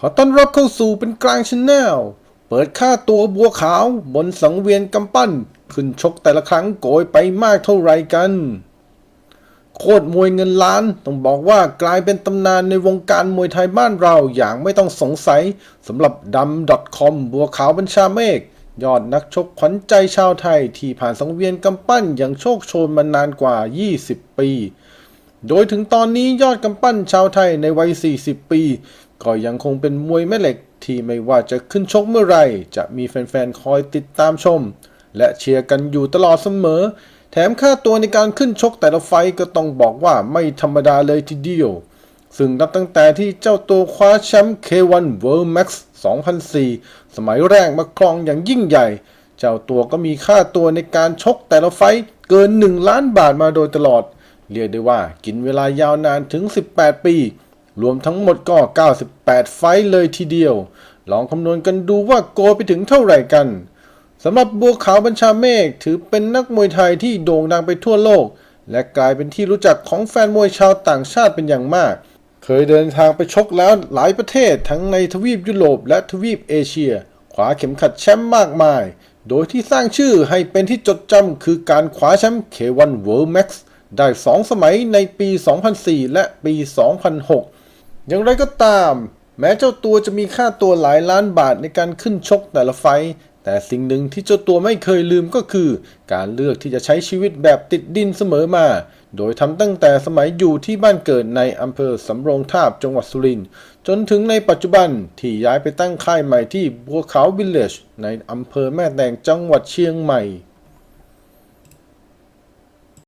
ขอต้อนรับเข้าสู่เป็นกลางชแนล เปิดค่าตัวบัวขาวบนสังเวียนกำปั้น ขึ้นชกแต่ละครั้งโกยไปมากเท่าไรกัน โคตรมวยเงินล้านต้องบอกว่ากลายเป็นตำนานในวงการมวยไทยบ้านเราอย่างไม่ต้องสงสัยสำหรับดำ .com บัวขาวบัญชาเมฆยอดนักชกขวัญใจชาวไทยที่ผ่านสังเวียนกำปั้นอย่างโชคโชนมานานกว่า 20 ปี โดยถึงตอนนี้ยอดกำปั้นชาวไทยในวัย 40 ปี ก็ยังคงเป็นมวยแม่เหล็กที่ไม่ว่าจะขึ้นชกเมื่อไรจะมีแฟนๆ คอยติดตามชม และเชียร์กันอยู่ตลอดเสมอ แถมค่าตัวในการขึ้นชกแต่ละไฟก็ต้องบอกว่าไม่ธรรมดาเลยทีเดียว ซึ่งนับตั้งแต่ที่เจ้าตัวคว้าแชมป์ K1 World Max 2004 สมัยแรกมาครองอย่างยิ่งใหญ่ เจ้าตัวก็มีค่าตัวในการชกแต่ละไฟเกิน 1 ล้านบาทมาโดยตลอด เรียกได้ว่ากินเวลายาวนานถึง 18 ปี รวมทั้งหมดก็ 98 ไฟต์เลยทีเดียว ลองคำนวณกันดูว่าโกไปถึงเท่าไหร่กันสำหรับบัวขาวบัญชาเมฆถือเป็นนักมวยไทยที่โด่งดังไปทั่วโลก และกลายเป็นที่รู้จักของแฟนมวยชาวต่างชาติเป็นอย่างมาก เคยเดินทางไปชกแล้วหลายประเทศทั้งในทวีปยุโรปและทวีปเอเชียคว้าเข็มขัดแชมป์มากมาย โดยที่สร้างชื่อให้เป็นที่จดจำคือการคว้าแชมป์ K1 World Max ได้ 2 สมัยในปี 2004 และปี 2006 อย่างไรก็ตาม แม้เจ้าตัวจะมีค่าตัวหลายล้านบาทในการขึ้นชกแต่ละไฟ แต่สิ่งหนึ่งที่เจ้าตัวไม่เคยลืมก็คือ การเลือกที่จะใช้ชีวิตแบบติดดินเสมอมา โดยทำตั้งแต่สมัยอยู่ที่บ้านเกิดในอำเภอสำโรงทาบจังหวัดสุรินทร์จนถึงในปัจจุบันที่ย้ายไปตั้งค่ายใหม่ที่บัวขาววิลเลจในอำเภอแม่แตงจังหวัดเชียงใหม่